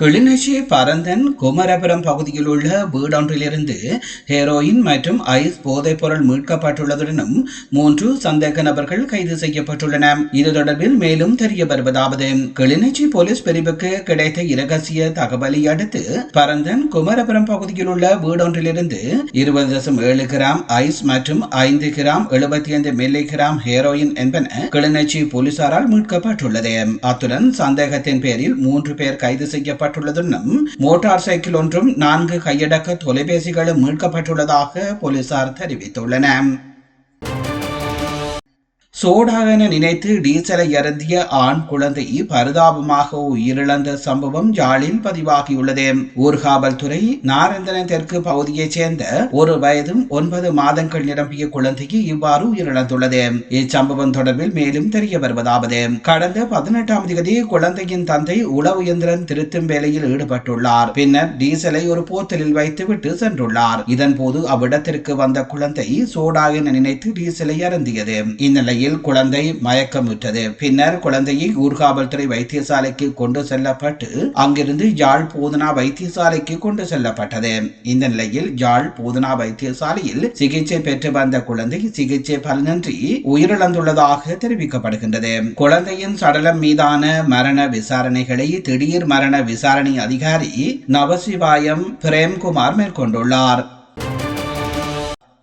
கிளிநொச்சி பரந்தன் குமரபுரம் பகுதியில் உள்ள வீடொன்றிலிருந்து ஹெரோயின் மற்றும் ஐஸ் போதைப் பொருள் மீட்கப்பட்டுள்ளதுடனும் மூன்று சந்தேக நபர்கள் கைது செய்யப்பட்டுள்ளன. இது தொடர்பில் மேலும் தெரிய வருவதாவது கிளிநொச்சி போலீஸ் பிரிவுக்கு கிடைத்த இரகசிய தகவலை அடுத்து பரந்தன் குமரபுரம் பகுதியில் உள்ள வீடொன்றிலிருந்து இருபது தசம் ஏழு கிராம் ஐஸ் மற்றும் ஐந்து கிராம் எழுபத்தி ஐந்து மில்லி கிராம் ஹெரோயின் என்பன கிளிநொச்சி போலீசாரால் மீட்கப்பட்டுள்ளது. அத்துடன் சந்தேகத்தின் பேரில் மூன்று பேர் கைது செய்ய மீட்கப்பட்டுள்ளதுடன் மோட்டார் சைக்கிள் ஒன்றும் நான்கு கையடக்க தொலைபேசிகளும் மீட்கப்பட்டுள்ளதாக போலீசார் தெரிவித்துள்ளனர். சோடா நினைத்து டீசலை அருந்திய ஆண் குழந்தை பரிதாபமாக உயிரிழந்த சம்பவம் யாழில் பதிவாகியுள்ளது. ஊர்காவல்துறை நாரந்தன தெற்கு பகுதியைச் சேர்ந்த ஒரு வயதும் ஒன்பது மாதங்கள் நிரம்பிய குழந்தைக்கு இவ்வாறு உயிரிழந்துள்ளது. இச்சம்பவம் தொடர்பில் மேலும் தெரிய வருவதாவது. கடந்த பதினெட்டாம் தேதி குழந்தையின் தந்தை உளவு இயந்திரன் திருத்தும் வேலையில் ஈடுபட்டுள்ளார். பின்னர் டீசலை ஒரு போத்தலில் வைத்துவிட்டு சென்றுள்ளார். இதன் போது அவ்விடத்திற்கு வந்த குழந்தை சோடா என நினைத்து டீசலை அருந்தியது. இந்நிலையில் நிலையில் குழந்தை மயக்கமுற்றது. பின்னர் குழந்தையை ஊர்காவல்துறை வைத்தியசாலைக்கு கொண்டு செல்லப்பட்டு அங்கிருந்து யாழ் போதனா வைத்தியசாலைக்கு கொண்டு செல்லப்பட்டது. இந்த நிலையில் யாழ் போதனா வைத்தியசாலையில் சிகிச்சை பெற்று வந்த குழந்தை சிகிச்சை பலனின்றி உயிரிழந்துள்ளதாக தெரிவிக்கப்படுகின்றது. குழந்தையின் சடலம் மீதான மரண விசாரணைகளை திடீர் மரண விசாரணை அதிகாரி நவசிவாயம் பிரேம்குமார் மேற்கொண்டுள்ளார்.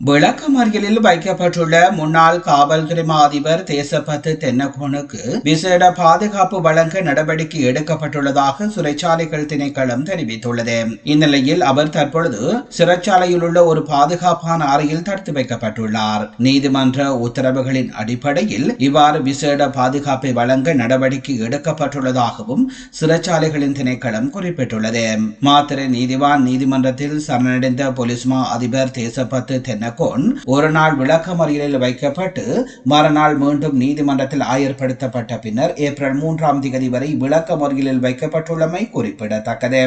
விளக்கமறியலில் வைக்கப்பட்டுள்ள முன்னாள் காவல்துறை அதிபர் தேசப்பத்து தென்னகோனுக்கு விசேட பாதுகாப்பு வழங்க நடவடிக்கை எடுக்கப்பட்டுள்ளதாக சிறைச்சாலைகள் திணைக்களம் தெரிவித்துள்ளது. இந்நிலையில் அவர் தற்பொழுது சிறைச்சாலையில் உள்ள ஒரு பாதுகாப்பான அறையில் தடுத்து வைக்கப்பட்டுள்ளார். நீதிமன்ற உத்தரவுகளின் அடிப்படையில் இவ்வாறு விசேட பாதுகாப்பை வழங்க நடவடிக்கை எடுக்கப்பட்டுள்ளதாகவும் சிறைச்சாலைகளின் திணைக்களம் குறிப்பிட்டுள்ளது. மாத்திரை நீதிவான் நீதிமன்றத்தில் சரணடைந்த போலீஸ் மா அதிபர் தேசப்பத்து தென்ன கொன் ஒரு நாள் விளக்கமறியலில் வைக்கப்பட்டு மறுநாள் மீண்டும் நீதிமன்றத்தில் ஆயர்படுத்தப்பட்ட பின்னர் ஏப்ரல் மூன்றாம் தேதி வரை விளக்கமறியலில் வைக்கப்பட்டுள்ளமை குறிப்பிடத்தக்கது.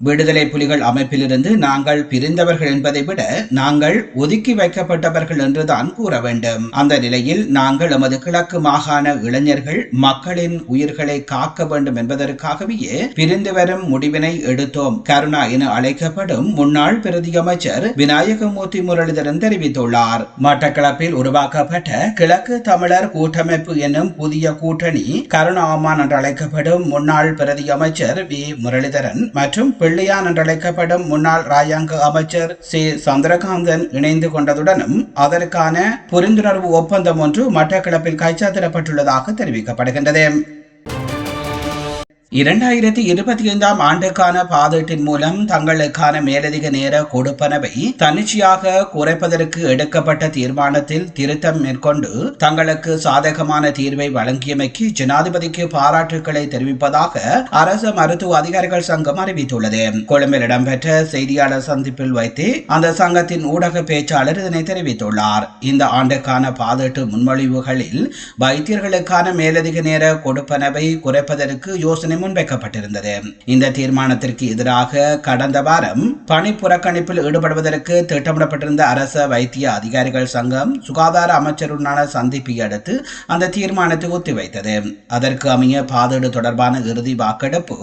விடுதலை புலிகள் அமைப்பிலிருந்து நாங்கள் பிரிந்தவர்கள் என்பதை விட நாங்கள் ஒதுக்கி வைக்கப்பட்டவர்கள் என்றுதான் கூற வேண்டும். அந்த நிலையில் நாங்கள் எமது கிழக்கு மாகாண இளைஞர்கள் மக்களின் உயிர்களை காக்க வேண்டும் என்பதற்காகவே பிரிந்து வரும் முடிவினை எடுத்தோம். கருணா என அழைக்கப்படும் முன்னாள் பிரதி அமைச்சர் விநாயகமூர்த்தி முரளிதரன் தெரிவித்துள்ளார். மட்டக்களப்பில் உருவாக்கப்பட்ட கிழக்கு தமிழர் கூட்டமைப்பு எனும் புதிய கூட்டணி கருணா அம்மான் என்று அழைக்கப்படும் முன்னாள் பிரதி அமைச்சர் வி. முரளிதரன் மற்றும் பிள்ளையான் என்றழைக்கப்படும் முன்னாள் ராஜாங்க அமைச்சர் சி. சந்திரகாந்தன் இணைந்து கொண்டதுடனும் அதற்கான புரிந்துணர்வு ஒப்பந்தம் ஒன்று மட்டக்களப்பில் கைச்சாத்திடப்பட்டுள்ளதாக தெரிவிக்கப்படுகின்றது. இரண்டாயிரத்தி இருபத்தி ஐந்தாம் ஆண்டுக்கான பாதீட்டின் மூலம் தங்களுக்கான மேலதிக நேர கொடுப்பனவை தன்னிச்சையாக குறைப்பதற்கு எடுக்கப்பட்ட தீர்மானத்தில் திருத்தம் மேற்கொண்டு தங்களுக்கு சாதகமான தீர்வை வழங்கியமைக்கு ஜனாதிபதிக்கு பாராட்டுக்களை தெரிவிப்பதாக அரசு மருத்துவ அதிகாரிகள் சங்கம் அறிவித்துள்ளது. கொழும்பில் இடம்பெற்ற செய்தியாளர் சந்திப்பில் வைத்து அந்த சங்கத்தின் ஊடக பேச்சாளர் இதனை தெரிவித்துள்ளார். இந்த ஆண்டுக்கான பாதீட்டு முன்மொழிவுகளில் வைத்தியர்களுக்கான மேலதிக நேர கொடுப்பனவை குறைப்பதற்கு யோசனை முன்வைக்கப்பட்டிருந்தது. இந்த தீர்மானத்திற்கு எதிராக கடந்த வாரம் பணி புறக்கணிப்பில் ஈடுபடுவதற்கு திட்டமிடப்பட்டிருந்த அரச வைத்திய அதிகாரிகள் சங்கம் சுகாதார அமைச்சருடனான சந்திப்பை அடுத்து அந்த தீர்மானத்தை ஒத்திவைத்தது. அதற்கு அமைய பாதீடு தொடர்பான இறுதி வாக்கெடுப்பு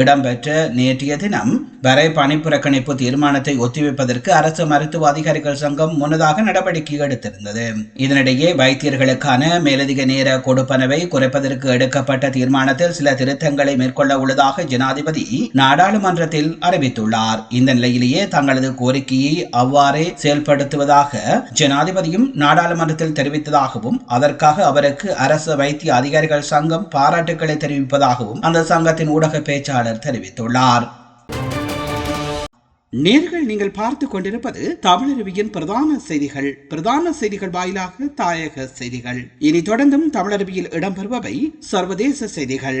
இடம்பெற்ற நேற்றைய தினம் வரை பணி புறக்கணிப்பு தீர்மானத்தை ஒத்திவைப்பதற்கு அரசு மருத்துவ அதிகாரிகள் சங்கம் முன்னதாக நடவடிக்கை எடுத்திருந்தது. இதனிடையே வைத்தியர்களுக்கான மேலதிக நேர கொடுப்பனவை குறைப்பதற்கு எடுக்கப்பட்ட தீர்மானத்தில் சில திருத்தங்களை மேற்கொள்ள உள்ளதாக ஜனாதிபதி நாடாளுமன்றத்தில் அறிவித்துள்ளார். இந்த நிலையிலேயே தங்களது கோரிக்கையை அவ்வாறே செயல்படுத்துவதாக ஜனாதிபதியும் நாடாளுமன்றத்தில் தெரிவித்ததாகவும் அதற்காக அவருக்கு அரசு வைத்திய அதிகாரிகள் சங்கம் பாராட்டுக்களை தெரிவிப்பதாகவும் அந்த சங்கத்தின் ஊடக பேச்சாளர் தெரிவித்துள்ளார். நேர்கள் நீங்கள் பார்த்து கொண்டிருப்பது தமிழருவியின் பிரதான செய்திகள். பிரதான செய்திகள் வாயிலாக தாயக செய்திகள். இனி தொடர்ந்தும் தமிழருவியில் இடம்பெறுபவை சர்வதேச செய்திகள்.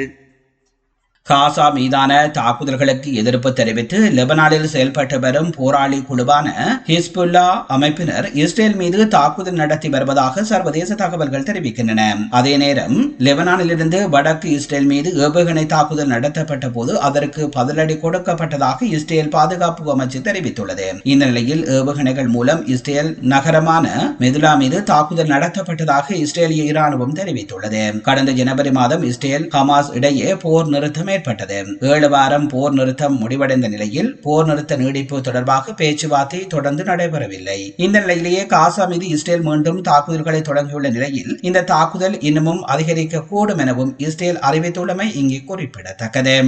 காசா மீதான தாக்குதல்களுக்கு எதிர்ப்பு தெரிவித்து லெபனானில் செயல்பட்டு வரும் போராளி குழுவான ஹிஸ்புல்லா அமைப்பினர் இஸ்ரேல் மீது தாக்குதல் நடத்தி வருவதாக சர்வதேச தகவல்கள் தெரிவிக்கின்றன. அதே நேரம் லெபனானிலிருந்து வடக்கு இஸ்ரேல் மீது ஏவுகணை தாக்குதல் நடத்தப்பட்ட போது அதற்கு பதிலடி கொடுக்கப்பட்டதாக இஸ்ரேல் பாதுகாப்பு அமைச்சு தெரிவித்துள்ளது. இந்த நிலையில் ஏவுகணைகள் மூலம் இஸ்ரேல் நகரமான மெதுலா மீது தாக்குதல் நடத்தப்பட்டதாக இஸ்ரேலிய இராணுவம் தெரிவித்துள்ளது. கடந்த ஜனவரி மாதம் இஸ்ரேல் ஹமாஸ் இடையே போர் நிறுத்தம் ஏற்பட்டது ஏழு வாரம் போர் நிறுத்தம் முடிவடைந்த நிலையில் போர் நிறுத்த நீடிப்பு தொடர்பாக பேச்சுவார்த்தை தொடர்ந்து நடைபெறவில்லை. இந்த நிலையிலேயே காசா மீது இஸ்ரேல் மீண்டும் தாக்குதல்களை தொடங்கியுள்ள நிலையில் இந்த தாக்குதல் இன்னமும் அதிகரிக்க கூடும் எனவும் இஸ்ரேல் அறிவித்துள்ளமை இங்கே குறிப்பிடத்தக்கது.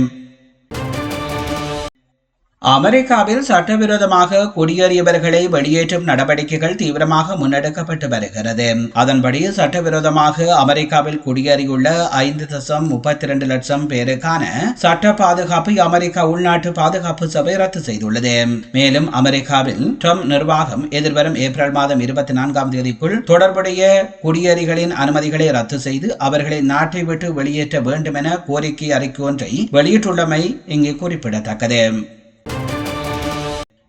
அமெரிக்காவில் சட்டவிரோதமாக குடியேறியவர்களை வெளியேற்றும் நடவடிக்கைகள் தீவிரமாக முன்னெடுக்கப்பட்டு வருகிறது. அதன்படி சட்டவிரோதமாக அமெரிக்காவில் குடியேறியுள்ள ஐந்து தசம் முப்பத்தி இரண்டு லட்சம் பேருக்கான சட்ட பாதுகாப்பை அமெரிக்கா உள்நாட்டு பாதுகாப்பு சபை ரத்து செய்துள்ளது. மேலும் அமெரிக்காவில் ட்ரம்ப் நிர்வாகம் எதிர்வரும் ஏப்ரல் மாதம் இருபத்தி நான்காம் தேதிக்குள் தொடர்புடைய குடியேறிகளின் அனுமதிகளை ரத்து செய்து அவர்களை நாட்டை விட்டு வெளியேற்ற வேண்டும் என கோரிக்கை அறிக்கை ஒன்றை வெளியிட்டுள்ளமை இங்கு குறிப்பிடத்தக்கது.